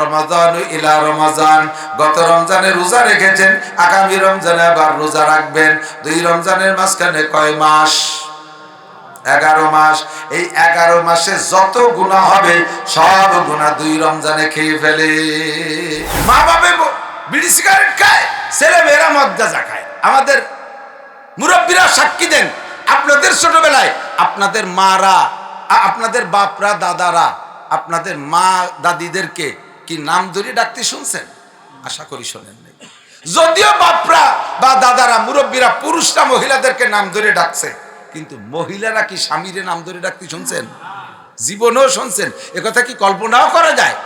রমাজান ইলা রমাজান। গত রমজানে রোজা রেখেছেন, আগামী রমজানে আবার রোজা রাখবেন। দুই রমজানের মাঝখানে কয় মাস? এগারো মাস। এই এগারো মাসে যত গুণা হবে, সব গুণা দুই রমজানে খেয়ে ফেলে। মা বাবা বিড়ি সিগারেট খায়, ছেলে মেয়েরা খায়। আমাদের মুরব্বীরা সাক্ষী দেন, আপনাদের ছোটবেলায় আপনাদের মারা আপনাদের বাপরা, দাদারা, আপনাদের মা দাদিদেরকে কি নাম ধরে ডাকতে শুনছেন? আশা করি শোনেন নাই। যদিও বাপরা বা দাদারা, মুরব্বীরা, পুরুষরা মহিলাদেরকে নাম ধরে ডাকছে, কিন্তু মহিলারা কি স্বামীরে নাম ধরে ডাকতে শুনছেন? জীবনেও শুনছেন। একথা কি কল্পনাও করা যায়?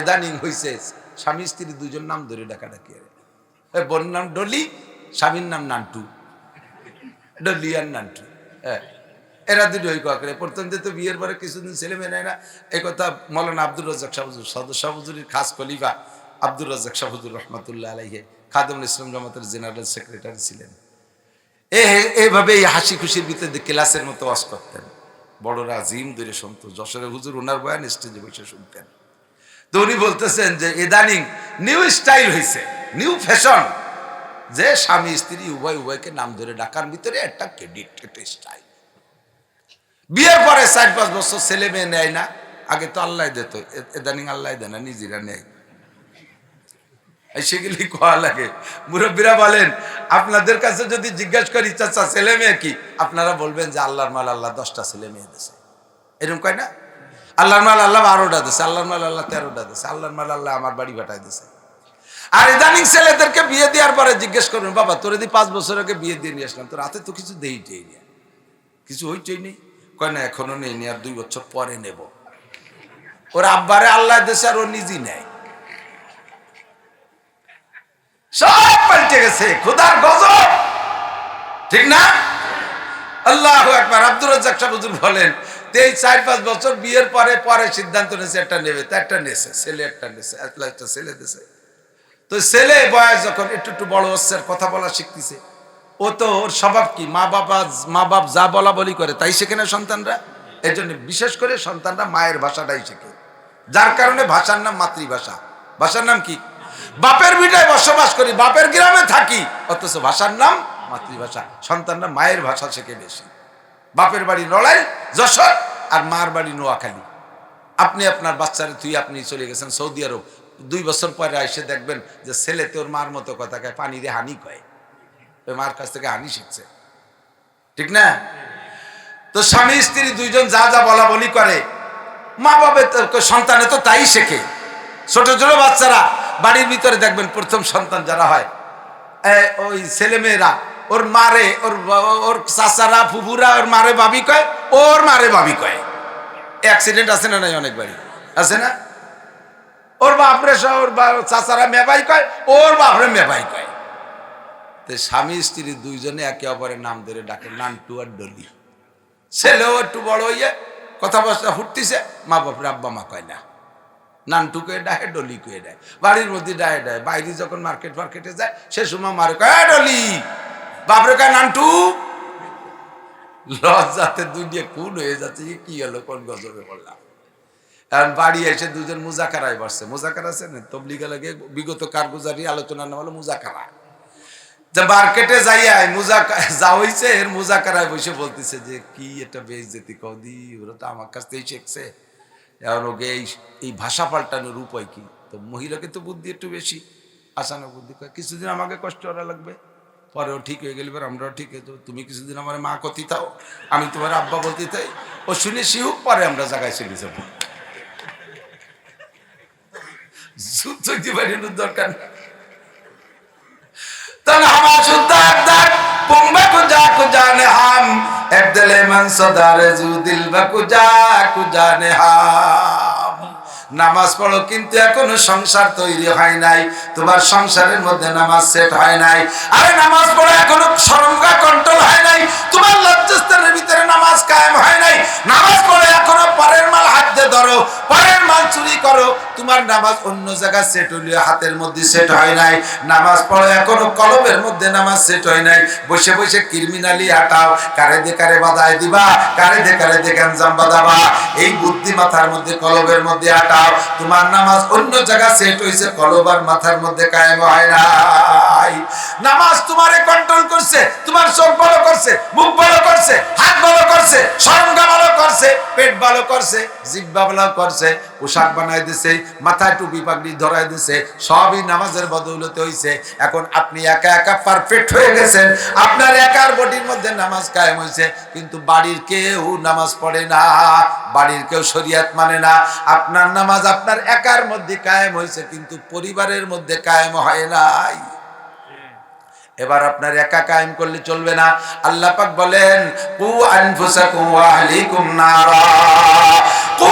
এদানিং হইছে, স্বামী স্ত্রী দুজন নাম ধরে ডাকা ডাকি বোন নাম ডলি, স্বামীর নাম নান্টু। ডলিয়ান নান্টু। হ্যাঁ। এরা দুটো ওই করে। প্রথম তো বিয়ের পরে কিছুদিন ছেলে মেয়ে নেয় না এই কথা মৌলানা আব্দুর রাজাক সাহুজুর সদস্য সাহুজুরির খাস খলিফা আব্দুর রাজাক সাহুজুর রহমতুল্লাহ আলাইহে, খাদমুল ইসলাম জামাতের জেনারেল সেক্রেটারি ছিলেন। এ এইভাবে এই হাসি খুশির ভিতরে ক্লাসের মতো ওয়াজ করতেন। বড়রা জিম ধরে শুনতো, যশোরে হুজুর ওনার বয়ান স্টেজে বসে শুনতেন। তো উনি বলতেছেন যে, ইদানিং নিউ স্টাইল হয়েছে নিউ ফ্যাশন যে স্বামী স্ত্রী উভয় উভয়কে নাম ধরে ডাকার ভিতরে একটা ক্রেডিট স্টাইল বিয়ের পরে চার পাঁচ বছর ছেলে মেয়ে নেয় না। আগে তো আল্লাহ দিত এদানিং আল্লাহ দেয় না, নিজেরা নেয়। সেগুলি কোয়া লাগে। মুরব্বীরা বলেন, আপনাদের কাছে যদি জিজ্ঞেস করি, চাচা, ছেলে মেয়ে কি? আপনারা বলবেন যে, আল্লাহর মাল আল্লাহ দশটা ছেলে মেয়ে দিছে। এরকম কয় না? আল্লাহর মাল আল্লাহ বারোটা দিছে, আল্লাহর মাল আল্লাহ তেরোটা দিছে, আল্লাহর মাল আল্লাহ আমার বাড়ি ভাটায় দিছে। আর ইদানিং ছেলেদেরকে বিয়ে দেওয়ার পরে জিজ্ঞেস করবেন, বাবা, তোর যদি পাঁচ বছর আগে বিয়ে দিয়ে নিয়ে আসলাম, তোর হাতে তো কিছু দেই টেই নিয়ে কিছু হইচই নেই। কয়, না, এখনও নেই নি আর দুই বছর পরে নেব। ওর আব্বারে আল্লাহ দেশে আর ও নিজেই নেয়। সব পাল্টে গেছে, খুদার গজব। ঠিক না? আল্লাহ একবার আব্দুর রাজ্জাক বলেন এই চার, পাঁচ বছর বিয়ের পরে পরে সিদ্ধান্ত নিয়েছে, একটা নেবে, তো একটা নেছে, ছেলে একটা নেছে একটা ছেলে দেছে। তো ছেলে বয়স যখন একটু একটু বড় হচ্ছে কথা বলা শিখতেছে ও তো ওর স্বভাব কি? মা বাবা মা বাপ যা বলা বলি করে, তাই শেখে না সন্তানরা? এর জন্য বিশেষ করে সন্তানরা মায়ের ভাষাটাই শেখে। যার কারণে ভাষার নাম মাতৃভাষা। ভাষার নাম কি? বাপের ভিটায় বসবাস করি, বাপের গ্রামে থাকি, অথচ ভাষার নাম মাতৃভাষা। সন্তানরা মায়ের ভাষা শেখে বেশি। বাপের বাড়ি লড়াই যশোর, আর মার বাড়ি নোয়াখালী। আপনি আপনার বাচ্চারে তুই আপনি চলে গেছেন সৌদি আরব। দুই বছর পরে এসে দেখবেন যে ছেলে তোর মার মতো কথা কয় পানি দিয়ে হানি কয়। ওই মার কাছ থেকে হানি শিখছে। ঠিক না? তো স্বামী, স্ত্রী দুইজন যা যা বলা বলি করে। মা বাবা সন্তানে তো তাই শেখে। ছোট ছোট বাচ্চারা বাড়ির ভিতরে দেখবেন প্রথম সন্তান যারা হয় ওই ছেলে মেয়েরা ওর মারে, ওর ওর চাচারা, ফুফুরা, ওর মারে ভাবি কয়, ওর মারে ভাবি কয়। অ্যাক্সিডেন্ট আছে না নাই অনেক বাড়ি আছে না? ওর বাপরে সহ, ওর চাচারা মেবাই কয়, ওর বাপরে মেবাই কয়। তো স্বামী স্ত্রী দুইজনে একে অপরের নাম ধরে ডাকে, নান্টু আর ডলি। ছেলেও একটু বড় হইয়ে কথা বসা ফুটতিছে, মা বাপরে আব্বা মা কয় না। নানটু কয়ে ডাহে ডলি কয়ে দেয় বাড়ির মধ্যে ডাহে ডায় বাইরে যখন মার্কেট ফার্কেটে যায়, সে সময় মারে কয় ডলি! বাপরে কয়, নান্টু! লজ্জাতে দুই দিয়ে খুন হয়ে যাচ্ছে কি হলো, কোন গজবে পড়লাম এখন বাড়ি এসে দুজন মুজাকারায় বসছে। মুজাকার আছে না তবলিগা লাগে বিগত কারগুজারি আলোচনা না হলো মুজাকারা। যে মার্কেটে যাইয়া মুজাকা যা হইছে, এর মোজা মুজাকারায় বসে বলতেছে যে, কি এটা বেশ যেতে কদি ওরা তো আমার কাছ থেকেই শিখছে। এখন ওকে এই এই ভাষা পাল্টানোর উপায় কি? তো মহিলাকে তো বুদ্ধি একটু বেশি আসানো বুদ্ধি কিছুদিন আমাকে কষ্ট করা লাগবে, পরেও ঠিক হয়ে গেলে এবার আমরাও ঠিক হয়ে তুমি কিছুদিন আমার মা কতি থাও, আমি তোমার আব্বা বলতে তাই ও শুনে শিহুক পরে আমরা জায়গায় চলে যাব। যুদ্ধ জীবনের দরকার নেই। तन हवा शुद्धार दार पुंबा कुजा कुजाने हम एब्दले मन सदार जू दिल कुजा কুজানে হাম নামাজ পড়ো কিন্তু এখনো সংসার তৈরি হয় নাই তোমার সংসারের মধ্যে নামাজ সেট হয় নাই আরে নামাজ পড়ো এখনো সরঙ্গা কন্ট্রোল হয় নাই তোমার চুরি তোমার নামাজ অন্য জায়গায় সেট হইলে হাতের মধ্যে সেট হয় নাই। নামাজ পড়ো, এখনও কলমের মধ্যে নামাজ সেট হয় নাই। বসে বসে ক্রিমিনালি হাঁটাও, কারে দে কারে বাধায় দিবা, কারে দে কারে দে গ্যাঞ্জাম বাঁধাবা। এই বুদ্ধি মাথার মধ্যে কলবের মধ্যে হাঁটাও। তোমার নামাজ অন্য জায়গায় সেট হইছে কলব আর মাথার মধ্যে কায়েম হয় নাই। নামাজ তোমারে কন্ট্রোল করছে, তোমার চোখ ভালো করছে, মুখ ভালো করছে, হাত ভালো করছে, সরঙ্গা ভালো করছে, পেট ভালো করছে জিব্বা ভালো করছে, পোশাক বানাই দিছে, মাথায় টুপি পাগড়ি ধরাই দিছে, সবই নামাজের বদৌলতে হইছে। এখন আপনি একা একা পারফেক্ট হয়ে গেছেন। আপনার একার বডির মধ্যে নামাজ কায়েম হয়েছে কিন্তু বাড়ির কেউ নামাজ পড়ে না, বাড়ির কেউ শরিয়াত মানে না। আপনার নামাজ আপনার একার মধ্যে কায়েম হয়েছে কিন্তু পরিবারের মধ্যে কায়েম হয় নাই। এবার আপনার একা কায়েম করলে চলবে না। আল্লাহ পাক বলেন, কু আনফুসাকুম ওয়া আহলিকুম নারা। কু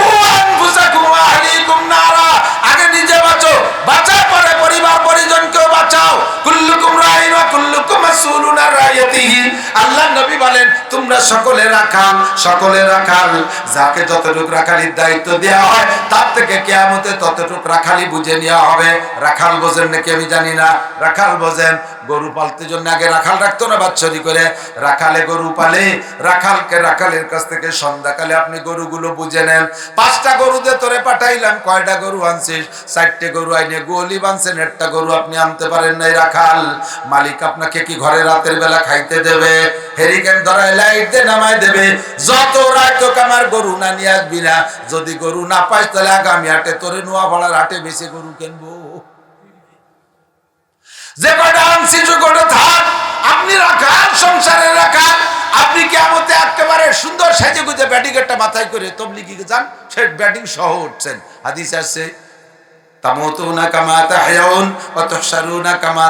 আনফুসাকুম নারা আগে নিজে বাঁচো। বাঁচার পরে পরিবার, পরিজনকেও বাঁচাও। কুল্লুকুম রাইন ওয়া কুল্লুকুম মাসউলুন আন রাইয়াতিহি। আল্লাহ নবী বলেন, তোমরা সকলে রাখাল সকলে রাখাল। যাকে যতটুকু রাখালির দায়িত্ব দেওয়া হয়, তার থেকে কেয়ামতে ততটুকু বুঝে নেওয়া হবে। রাখাল বোঝেন নাকি আমি জানি না। রাখাল বোঝেন, গরু পালতে জন্য আগে রাখাল রাখতো না করে। রাখালে গরু পালে, রাখালকে রাখালের কাছ থেকে সন্ধ্যাকালে আপনি গরুগুলো বুঝে নেন। পাঁচটা গরুতে তোরে পাঠাইলাম, কয়টা গরু আনছিস? চারটে গরু আইনে গোলি বানছেন, একটা গরু আপনি আনতে পারেন নাই রাখাল। মালিক আপনাকে কি ঘরে রাতের বেলা খাইতে দেবে? হেরিকেন ধরায় লাইট দিয়ে নামাই দেবে। যত আমার গরু না নিয়ে আসবি না। যদি গরু না তাহলে আগামী হাটে তোরে নোয়া ভাড়ার হাটে বেশি গরু কিনবো। যে কটা যে কয়টা থাক আপনি রাখান সংসারে রাখান আপনি কেমতে একেবারে সুন্দর সেজে গুজে ব্যাটিং একটা মাথায় করে তবলিগিকে যান, সে ব্যাটিং সহ উঠছেন। হাদিস আছে তামুতুনা কামা তাহয়াউন ওয়া তুহশারুনা কামা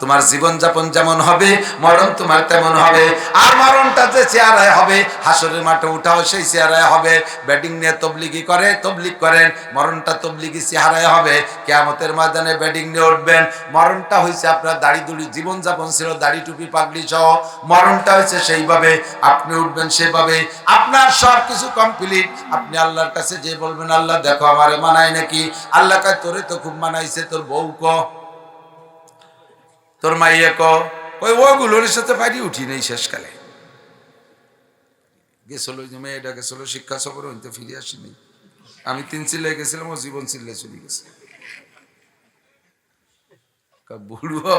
তোমার জীবন যাপন যেমন হবে, মরণ তোমার তেমন হবে। আর মরণটা যে চেহারায় হবে, হাসরের মাঠে উঠাও সেই চেহারায় হবে। ব্যাটিং নিয়ে তবলিগি করে, তবলিগ করেন, মরণটা তবলিগি চেহারায় হবে। কিয়ামতের ময়দানে ব্যাটিং নিয়ে উঠবেন। মরণটা হয়েছে আপনার দাড়ি দুড়ি জীবন যাপন ছিল দাড়ি টুপি পাগড়ি সহ। মরণটা হয়েছে সেইভাবে, আপনি উঠবেন সেভাবে। আপনার সব কিছু কমপ্লিট আপনি আল্লাহর কাছে যে বলবেন, আল্লাহ, দেখো, আমারে মানায় নাকি? আল্লাহ কাজ তোরে তো খুব মানাইছে, তোর বউ ক, তোর মাইয়ে ক। ওই ওগুলোর সাথে পারি উঠি নেই শেষকালে। গেছিল মেয়েটা গেছিল শিক্ষা সফর হইতে ফিরে আসিনি। আমি তিন চিল্লায় গেছিলাম, ও জীবন চিল্লায় চলে গেছে। বুড়ো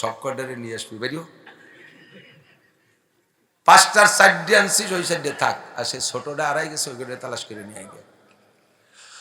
সব কটারে নিয়ে আসবি? বেরিও পাঁচটার সাইডে আনছিস ওই সাইডে থাক। আর সে ছোটটা আড়াই গেছে, ওই করে তালাশ করে নিয়ে আগে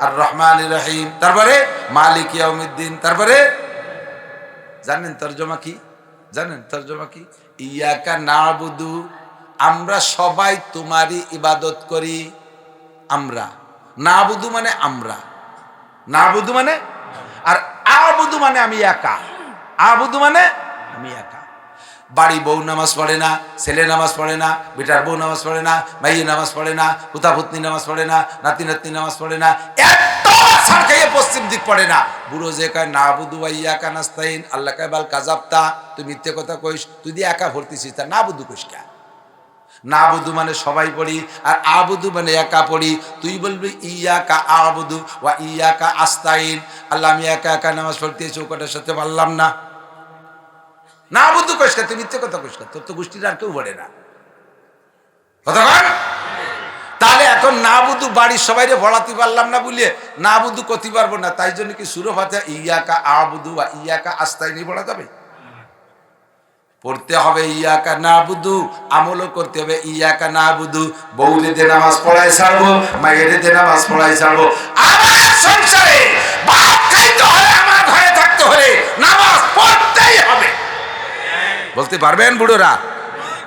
আর রহমান রহিম। তারপরে মালিক ইয়াউমিদ্দিন। তারপরে জানেন তর্জমা কি? জানেন তর্জমা কি? ইয়াকা নাবুদু। আমরা সবাই তোমারই ইবাদত করি। আমরা। না নাবুদু মানে আমরা। না নাবুদু মানে? আর আবুদু মানে আমি একা। আবুদু মানে আমি একা। বাড়ি বউ নামাজ পড়ে না, ছেলে নামাজ পড়ে না, বেটার বউ নামাজ পড়ে না, মাইয়ে নামাজ পড়ে না, পুতা পুতনি নামাজ পড়ে না, নাতি নাতনি নামাজ পড়ে না পশ্চিম দিক পড়ে না। বুড়ো যে আল্লাহ তুই মিথ্যে কথা কইস, তুই একা ভর্তিছিস। তা না না মানে সবাই পড়ি, আর মানে একা পড়ি। তুই বলবি আস্তাইন। আল্লাহ, আমি একা একা নামাজ পড়তে চৌকাটার সাথে পারলাম না। না বুদ্ধ কইসকা তুই মিথ্যে কথা কইসকা তোর তো গোষ্ঠীর আর কেউ বলে না। তাহলে এখন না বুধু বাড়ির সবাই ভরাতে পারলাম না বলিয়ে না বুধু করতে পারব না, তাই জন্য কি সুরভাতে ইয়াকা আবুদু বা ইয়াকা আস্তায় নিয়ে পড়া যাবে? পড়তে হবে ইয়াকা না বুধু আমলও করতে হবে ইয়াকা না বুধু বৌরিতে নামাজ পড়াই ছাড়বো মায়েরিতে নামাজ পড়াই ছাড়বো। আমার সংসারে ভাত খাইতে হলে আমার ঘরে থাকতে হলে নামাজ পড়তেই হবে। বলতে পারবেন বুড়োরা?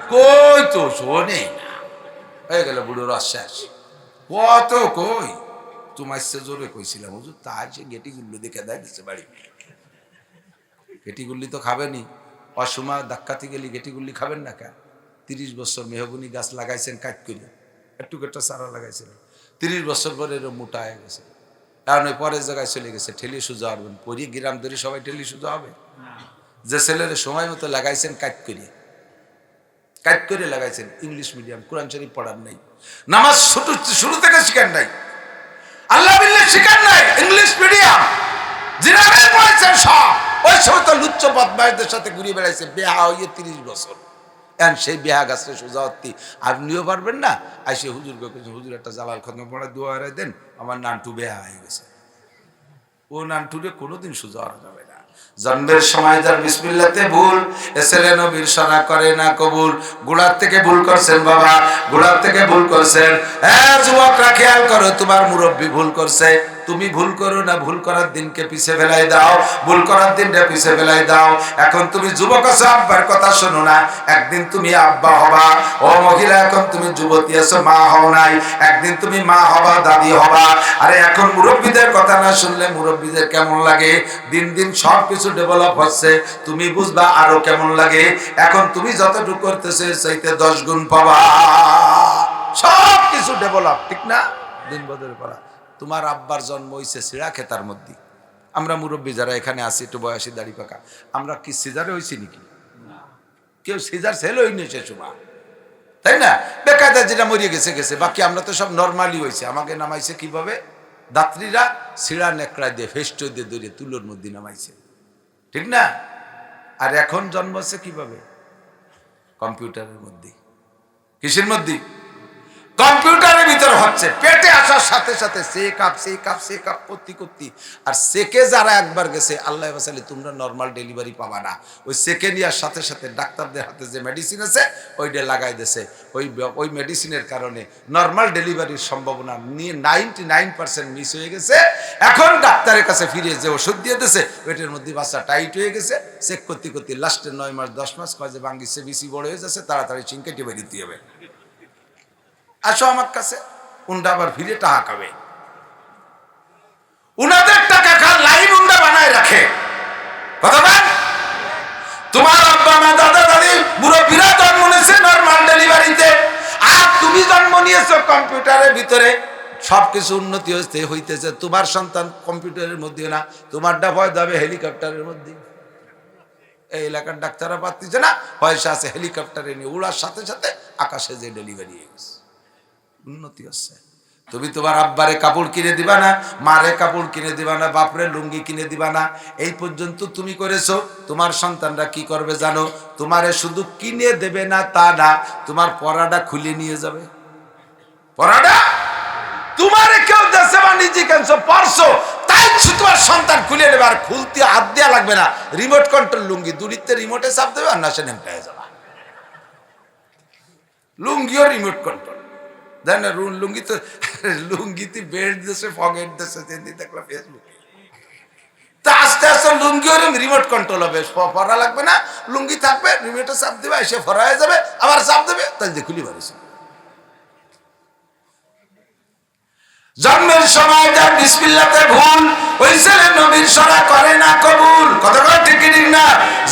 কই তো, শোনে হয়ে গেল বুড়োর আশ্বাস কত কই? একটু মাসছে জোরে কইছিলাম, হুজুর তা সে গেটিগুলো দেখে দেয় দিচ্ছে বাড়ি। গেটিগুলি তো খাবেনি। অসময় ধাক্কাতে গেলি গেটিগুলি খাবেন না কেন? তিরিশ বছর মেহগুনি গাছ লাগাইছেন কাট করে। একটু একটা চারা লাগাইছিলেন তিরিশ বছর পরে এরকম মোটা হয়ে গেছে। কারণ ওই পরের জায়গায় চলে গেছে ঠেলি সুজা হবেন পরি গ্রাম ধরে সবাই ঠেলি সুজা হবে। যে ছেলের সময় মতো লাগাইছেন কাট করে কাট করে লাগাইছেন। ইংলিশ মিডিয়াম, কোরআন শরীফ পড়ার নাই। নামাজ শুরু শুরু থেকে শিখার নাই। আল্লাহ বিল্লাহ শিখার নাই। English medium. জিনারে পড়েছেন সব। ওই সময় তো লুচ্চ বদমাইশদের সাথে ঘুরে বেড়াইছে বেহা হইয়ে তিরিশ বছর। এখন সেই বেহা সোজা হত্তি আপনিও পারবেন না। আর সে হুজুর কেছেন হুজুর, একটা জালাল খতম পড়া দোয়া দেন। আমার নানটু বেহা হয়ে গেছে। ও নানটুরে কোনোদিন সোজা যাবে জন্মের সময় যার বিসমিল্লাতে ভুল। এসেলে নবীর সরা করে না কবুল। গুড়ার থেকে ভুল করছেন বাবা। গুড়ার থেকে ভুল করছেন। হ্যাঁ যুবকরা খেয়াল করো, তোমার মুরব্বী ভুল করছে। তুমি ভুল করো না, ভুল করার দিনকে পিছে ফেলাই দাও, ভুল করার দিনটা পিছে ফেলাই দাও। এখন তুমি যুবক আছো, আব্বার কথা শোনো না। একদিন তুমি আব্বা হবা। ও মহিলা, এখন তুমি যুবতী আছো, মা হও নাই। একদিন তুমি মা হবা, দাদি হবা। আরে এখন মুরব্বীদের কথা না শুনলে মুরব্বীদের কেমন লাগে? দিন দিন সব কিছু ডেভেলপ হচ্ছে। তুমি বুঝবা আরও কেমন লাগে? এখন তুমি যতটুকু করতেছে চাইতে দশ গুণ পাবা। সব কিছু ডেভেলপ ঠিক না? দিন বদল করা তোমার আব্বার জন্ম হইছে সিরা খেতার মধ্যে। আমরা মুরব্বী যারা এখানে আছি, একটু বয়সী দাড়ি পাকা, আমরা কি সিজারে হয়েছি নাকি? কেউ সিজার সেল হইনি সে সময়। তাই না? বেকায়দা যেটা মরিয়ে গেছে গেছে। বাকি আমরা তো সব নর্মালি হয়েছে আমাকে নামাইছে কীভাবে? দাত্রীরা সিরা নেকড়া দিয়ে ফেস্ট দিয়ে দৌড়িয়ে তুলোর মধ্যে নামাইছে। ঠিক না? আর এখন জন্ম হচ্ছে কীভাবে? কম্পিউটারের মধ্যে। কিসের মধ্যে? কম্পিউটারের ভিতরে হচ্ছে। পেটে আসার সাথে সাথে সে কাপ সে কাপ সে কাপ করতে করতে আর সেকে যারা একবার গেছে, আল্লাহ বাসালি তোমরা নর্মাল ডেলিভারি পাবা না। ওই সেকে নেওয়ার সাথে সাথে ডাক্তারদের হাতে যে মেডিসিন আছে, ওইটা লাগাই দিছে। ওই ওই মেডিসিনের কারণে নর্মাল ডেলিভারির সম্ভাবনা নিয়ে নাইনটি নাইন পার্সেন্ট মিস হয়ে গেছে। এখন ডাক্তারের কাছে ফিরে যে ওষুধ দিয়ে দিছে পেটের মধ্যে বাচ্চা টাইট হয়ে গেছে। চেক করতে করতে লাস্টে নয় মাস, দশ মাস, কয় যে বাঙ্গিছে বেশি বড় হয়ে যাচ্ছে, তাড়াতাড়ি চিনকেটে বেরিয়ে হবে। আসো আমার কাছে। উন্ডা আবার ফিরে টাকা খাবে। উনাদের টাকা খান, লাইন উন্ডা বানায় রাখে। কথা বল। তোমার আব্বা, মা, দাদা, দাদি, মুরব্বীরা জন্ম নিয়েছে নর্মাল ডেলিভারিতে। আর তুমি জন্ম নিয়েছো কম্পিউটারের ভিতরে। সবকিছু উন্নতি হচ্ছে হইতেছে। তোমার সন্তান কম্পিউটারের মধ্যে না, তোমারটা ভয় যাবে হেলিকপ্টারের মধ্যে। এই এলাকার ডাক্তাররা পাচ্ছিছে না, পয়সা আছে হেলিকপ্টারে নিয়ে। উড়ার সাথে সাথে আকাশে যে ডেলিভারি হয়ে গেছে। উন্নতি হচ্ছে। তুমি তোমার আব্বারে কাপড় কিনে দিবা না, মারে কাপড় কিনে দিবা না, বাপরে লুঙ্গি কিনে দিবা না, এই পর্যন্ত তুমি করেছ। তোমার সন্তানরা কি করবে জানো? তোমারে শুধু কিনে দেবে না, তা না, তোমার পড়াটা খুলে নিয়ে যাবে। পড়াটা তোমারে কেউ দেশে বা নিজে কেনছো, পারছ, তাই তোমার সন্তান খুলে নেবে, আর খুলতে হাত দেওয়া লাগবে না। রিমোট কন্ট্রোল লুঙ্গি দূরিতে রিমোটে চাপ দেবে আর না সে নেমটা যাবে। লুঙ্গিও রিমোট কন্ট্রোল দেন না লুঙ্গি তো লুঙ্গিতে বেল্ট দিয়েছে ফগেট দিয়েছে সেদিন দেখলাম ফেসবুকে তা আস্তে আস্তে লুঙ্গি ওরকম রিমোট কন্ট্রোল হবে। ফরা লাগবে না। লুঙ্গি থাকবে রিমোটে চাপ দেবে, এসে ফরা হয়ে যাবে। আবার চাপ দেবে তাই যে খুলি বাড়িছে। জন্মের সময় যার বিসমিল্লাতে ভুল ওই ছেলে নবীর সরা, করে না কবুল। কথা ঠিক ঠিক না?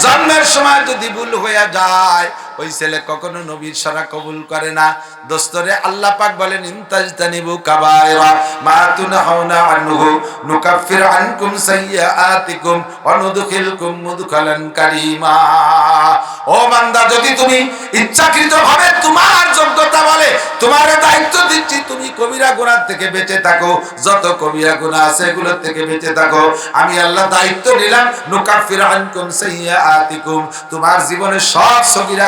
জন্মের সময় যদি ভুল হয়ে যায় ওই ছেলে কখনো নবীর সরা কবুল করে না। দোস্তরে আল্লাহ পাক বলেন ইনতাজতানিবু কাবায়রা মা তুনহাউনা আনহু, নুকাফির আনকুম সাইয়্যাতিকুম ওয়া নুদখিলকুম মুদখালান কারীমা। ও বান্দা, যদি তুমি ইচ্ছাকৃতভাবে তোমার যোগ্যতা বলে, তোমার দায়িত্ব দিচ্ছি, তুমি কবিরা গুনাহ থেকে বেঁচে থাকো। যত কবিরা গুনাহ আছে এগুলো থেকে বেঁচে থাকো। আমি আল্লাহ দায়িত্ব নিলাম, নুকাফির আনকুম সাইয়্যাতিকুম। তোমার জীবনে সব সগীরা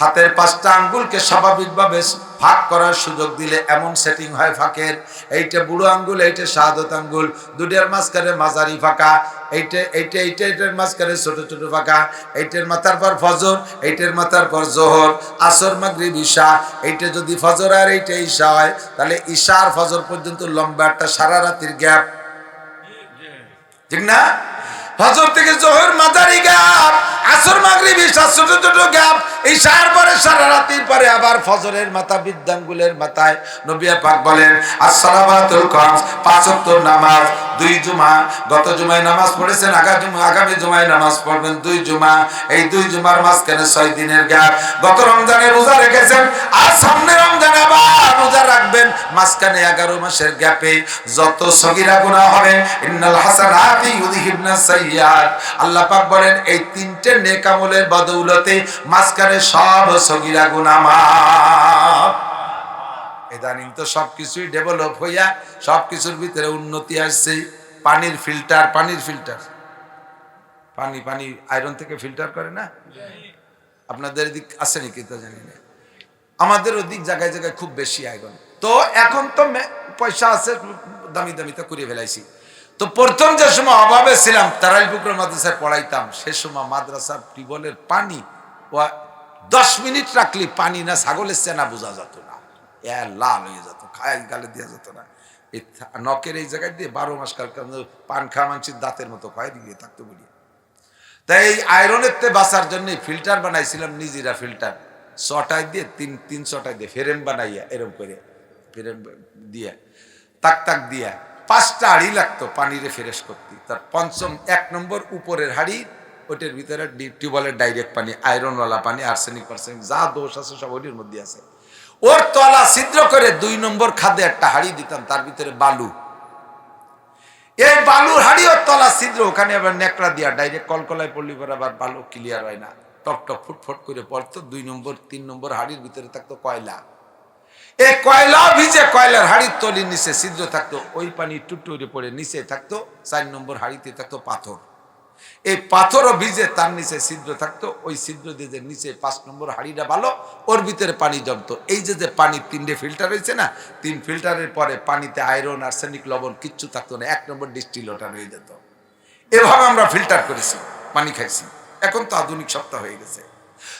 হাতের পাঁচটা আঙ্গুলকে স্বাভাবিকভাবে ফাঁক করার সুযোগ দিলে এমন সেটিং হয় ফাঁকের। এইটা বুড়ো আঙ্গুল, এইটা শাহাদত আঙ্গুল। দুটার মাঝখানে মাঝারি ফাঁকা। এইটা এইটা এইটা, এইটার মাঝখানে ছোট ছোট ফাঁকা। এইটার মাথার পর ফজর, এইটার মাথার পর জোহর। আসর, মাগরিব, ঈশা। এইটা যদি ফজর আর এইটা ঈশা হয়, তাহলে ঈশা আর ফজর পর্যন্ত লম্বা একটা সারা রাতির গ্যাপ। ঠিক না? ফজর থেকে জোহর মাঝারি গ্যাপ। আসর মাগরিব ঈশা ছোট ছোট গ্যাপ, ঈশার পরে সারা রাতির পরে আবার ফজরের মাথা বিদ্যাঙ্গুলের মাথায় নবিয়া পাক বলেন আসসালামাতুল খামস, পাঁচ নামাজ, দুই জুমা, গত জুমায় নামাজ পড়েছেন আগামী আগামী জুমায় নামাজ পড়বেন দুই জুমা, এই দুই জুমার মাঝখানে ছয় দিনের গ্যাপ, গত রমজানে রোজা রেখেছেন, আর সামনে রমজানে আবার রোজা রাখবেন, মাঝখানে এগারো মাসের গ্যাপে যত সগিরা গুনাহ হবে, ইন্নাল হাসানাতি ইউযহিবনা সাইয়্যাত। আল্লাহ পাক বলেন, এই তিনটে নেক আমলের বদৌলতে মাঝখানে সব সগিরা গুনাহ মাফ। ইদানিং তো সবকিছুই ডেভেলপ হইয়া সবকিছুর ভিতরে উন্নতি আসছে। পানির ফিল্টার পানির ফিল্টার পানি পানি আয়রন থেকে ফিল্টার করে না? আপনাদের এদিক আছে নাকি তা জানি না। আমাদের ওদিক জায়গায় জায়গায় খুব বেশি আয়রন তো এখন তো পয়সা আছে, দামি দামি তো করে ফেলাইছি। তো প্রথম যে সময় অভাবে ছিলাম তারাই পুকুর মাদ্রাসায় পড়াইতাম, সে সময় মাদ্রাসার টিউবওয়েলের পানি ও দশ মিনিট রাখলে পানি না, ছাগলের চেনা বোঝা যেত না। এ লাল হয়ে যেত, খায় গালে দেওয়া যেত না। এই নখের এই জায়গায় দিয়ে বারো মাস কাল পান খাওয়া মানুষের দাঁতের মতো খায় দিয়ে থাকতো বলি। তাই এই আয়রনের তে বাঁচার জন্য ফিল্টার বানাইছিলাম, নিজেরা ফিল্টার ছটায় দিয়ে তিন তিন ছটায় দিয়ে, ফেরেম বানাইয়া, এরম করে, ফেরেম দিয়ে, তাক তাক দিয়া। পাঁচটা হাড়ি লাগতো পানিরে ফ্রেশ করতে। তার পঞ্চম, এক নম্বর উপরের হাড়ি ওটার ভিতরে টিউবওয়েলের ডাইরেক্ট পানি, আয়রনওয়ালা পানি, আর্সেনিক পার্সেনিক, যা দোষ আছে সব ওটির মধ্যে আছে। ওর তলা ছিদ্র করে দুই নম্বর খাদে একটা হাড়ি দিতাম, তার ভিতরে বালু। এই বালুর হাড়ি ওর তলা ছিদ্র, ওখানে আবার নেকড়া দিয়া ডাইরেক্ট কলকলায় পড়লি পর আবার বালু ক্লিয়ার হয় না। টপ টপ ফুটফুট করে পড়তো, দুই নম্বর, তিন নম্বর হাড়ির ভিতরে থাকতো কয়লা। এই কয়লা ভিজে কয়লার হাড়ির তলির নিচে ছিদ্র থাকতো, ওই পানি টুটুরে পড়ে নিচে থাকতো, চার নম্বর হাড়িতে থাকতো পাথর। এই পাথরও ভিজে তার নিচে ছিদ্র থাকতো, ওই ছিদ্র দিয়ে নিচে পাঁচ নম্বর হাড়িটা ভালো, ওর ভিতরে পানি জমতো। এই যে যে পানি তিনটে ফিল্টার হয়েছে না, তিন ফিল্টারের পরে পানিতে আয়রন, আর্সেনিক, লবণ কিচ্ছু থাকতো না, এক নম্বর ডিস্টিল ওটা রয়ে যেত। এভাবে আমরা ফিল্টার করেছি, পানি খাইছি। এখন তো আধুনিক সপ্তাহ হয়ে গেছে।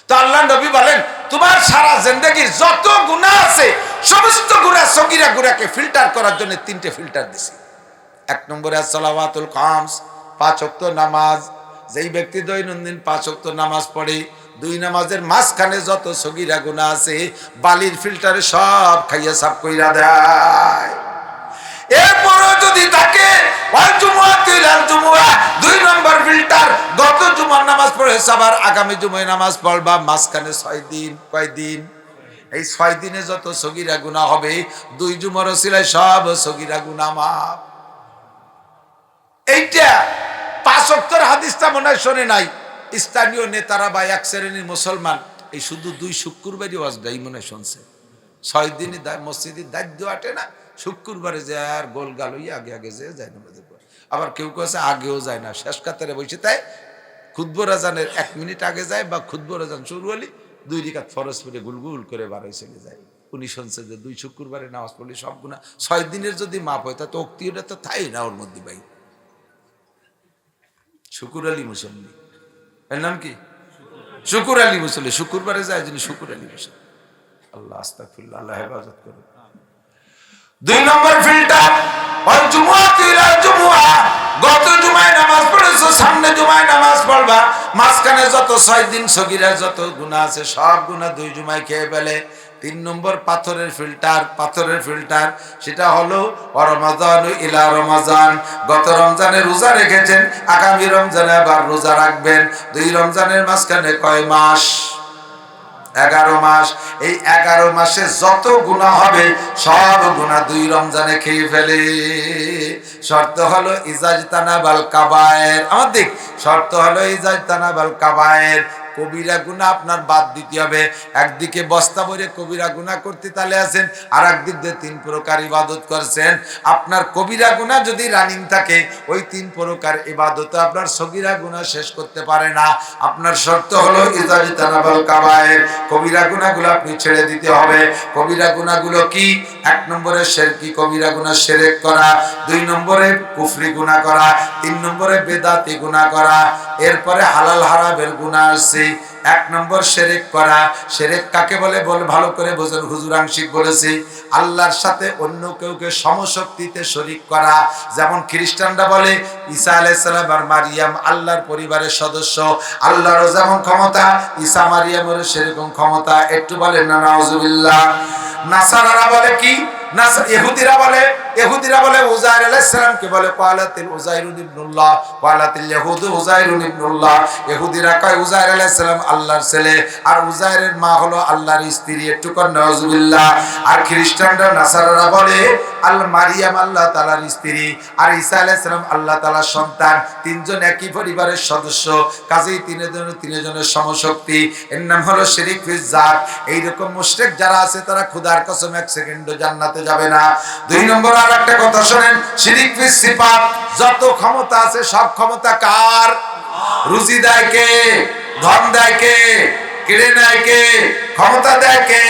তো আল্লাহ নবী বলেন, তোমার সারা জিন্দগির যত গুণা আছে, সমস্ত গুণা সগিরা গুণাকে ফিল্টার করার জন্য তিনটে ফিল্টার দিছি। এক নম্বরে সালাওয়াতুল খামস, পাঁচ ওয়াক্ত নামাজ। যেই ব্যক্তি দৈনন্দিন পাঁচ ওয়াক্ত নামাজ পড়ে, দুই নামাজের মাঝখানে যত সগিরা গুণা আছে, বালির ফিল্টারে সব খাইয়া সাফ কইরা দেয়। এরপরও যদি থাকে দুই নম্বর ফিল্টার। গত জুমার নামাজ পড়েছে আবার আগামী জুমায় নামাজ মাঝখানে ছয় দিন এই যত সগিরা হবে, দুই সব সগিরা এইটা পাঁচ মনে হয় শোনে নাই। স্থানীয় নেতারা বা এক শ্রেণির মুসলমান, এই শুধু দুই শুক্রবারই ওয়াজটাই মনে হয় শুনছে। ছয় দিনই মসজিদের দায়িত্ব আটে না? শুক্রবারে যায় আর গোল গাল হইয়া আগে আগে যে যায় নামাজে পড়ে। আবার কেউ কেছে আগেও যায় না। শেষ কাতারে বসে তাই খুদ্ব রাজানের এক মিনিট আগে যায় বা খুদ্ব রাজান শুরু হলি দুই রিকাত ফরজ পড়ে গুলগুল করে বারোই চলে যায়। উনি শুনছে যে দুই শুক্রবারে নামাজ পড়লে সব গুণা ছয় দিনের যদি মাপ হয়, তা তো অক্তিটা তো থাই না ওর মধ্যে ভাই? শুকুর আলী মুসল্লি। এর নাম কি? শুকুর আলী মুসল্লি। শুকুরবারে যায় যিনি শুকুর আলী মুসল্লি। আল্লাহ আস্তাগফিরুল্লাহ, আল্লাহ হেফাজত করুন দুই নম্বর ফিল্টার। গত জুমায় নামাজ পড়েছো, সামনে জুমায় নামাজ পড়বা। মাঝখানে যত ছয় দিন সগিরা যত গুণা আছে, সব গুণা দুই জুমায় খেয়ে ফেলে। তিন নম্বর পাথরের ফিল্টার পাথরের ফিল্টার। সেটা হলো রমাজান ইলা রমাজান। গত রমজানে রোজা রেখেছেন, আগামী রমজানে আবার রোজা রাখবেন। দুই রমজানের মাঝখানে কয় মাস? এগারো মাস। এই এগারো মাসে যত গুণা হবে, সব গুণা দুই রমজানে খেয়ে ফেলে। শর্ত হলো ইজাজ তানাবাল কাবায়ের। আমার দিক, শর্ত হলো ইজাজ তানাবাল কাবায়ের। কবিরা গুণা আপনার বাদ দিতে হবে। একদিকে বস্তা ভরে কবিরা গুণা করতে তালে আছেন আর একদিক দিয়ে তিন প্রকার ইবাদত করছেন। আপনার কবিরা গুণা যদি রানিং থাকে, ওই তিন প্রকার ইবাদত আপনার সগিরা গুণা শেষ করতে পারে না। আপনার শর্ত হলো ইজারি তানাবাল কাবায়ের, কবিরা গুণাগুলো আপনি ছেড়ে দিতে হবে। কবিরা গুণাগুলো কি? এক নম্বরে শেরকি কবিরা গুণা সেরেক করা। দুই নম্বরে কুফরি গুণা করা। তিন নম্বরে বেদাতি গুণা করা। এরপরে হালাল হারামের গুণা আসছে। এক নম্বর সেরেক করা। সেরেক কাকে বলে? বলে, ভালো করে বোঝেন, হুজুর আংশিক বলেছি। আল্লাহর সাথে অন্য কেউকে সমশক্তিতে শরিক করা। যেমন খ্রিস্টানরা বলে, ঈসা আলাইসালাম আর মারিয়াম আল্লাহর পরিবারের সদস্য। আল্লাহরও যেমন ক্ষমতা, ঈসা মারিয়ামেরও সেরকম ক্ষমতা। একটু বলেন না, নাউজুবিল্লাহ। নাসারারা বলে কি? নাসা ইহুদিরা বলে ইহুদিরা বলে উজাইর আলাইহিস সালামকে বলে ক্বালাতিল উজাইরুন ইবনুল্লাহ ক্বালাতিল ইহুদু উজাইরুন ইবনুল্লাহ। ইহুদিরা কয়, উজাইর আলাইহিস সালাম আল্লাহর ছেলে, আর উজাইরের মা হলো আল্লাহর স্ত্রী। একটু কর নাউজুবিল্লাহ আর খ্রিস্টানরা, নাসারারা বলে, আল মারিয়াম আল্লাহ তাআলার স্ত্রী, আর ঈসা আলাইহিস সালাম আল্লাহ তাআলার সন্তান। তিনজন একই পরিবারের সদস্য, কাজেই তিনজন তিনজনের সমশক্তি। এর নাম হলো শিরিক ফিজ জাত। এইরকম মুশরিক যারা আছে, তারা খোদার কসম এক সেকেন্ডও জান্নাতে যাবে না। দুই নম্বর একটা কথা শোনেন, শিরিক সিফাত, যত ক্ষমতা আছে সব ক্ষমতা কার? রুজি দেয় কে? ধন দেয় কে? কেড়ে নেয় কে? ক্ষমতা দেয় কে?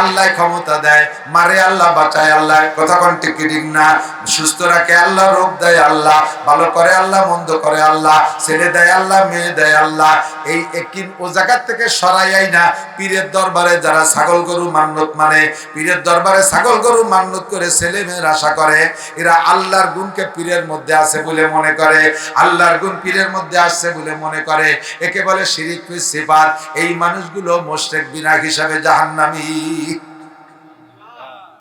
আল্লাহ ক্ষমতা দেয়। মারে আল্লাহ, বাঁচায় আল্লাহ। কথা কোন ঠিক না? সুস্থ রাখে আল্লাহ, রোগ দেয় আল্লাহ। ভালো করে আল্লাহ, মন্দ করে আল্লাহ। ছেলে দেয় আল্লাহ, মেয়ে দেয় আল্লাহ। এই একিন ও জায়গার থেকে সরাইয়াই না। পীরের দরবারে যারা ছাগল গরু মান্যত মানে পীরের দরবারে ছাগল গরু মান্যত করে ছেলে মেয়ের আশা করে, এরা আল্লাহর গুণকে পীরের মধ্যে আছে বলে মনে করে, আল্লাহর গুণ পীরের মধ্যে আসছে বলে মনে করে। একে বলে শিরিক সিফাত। এই মানুষগুলো মোশরেক বিনা হিসাবে জাহান্নামী।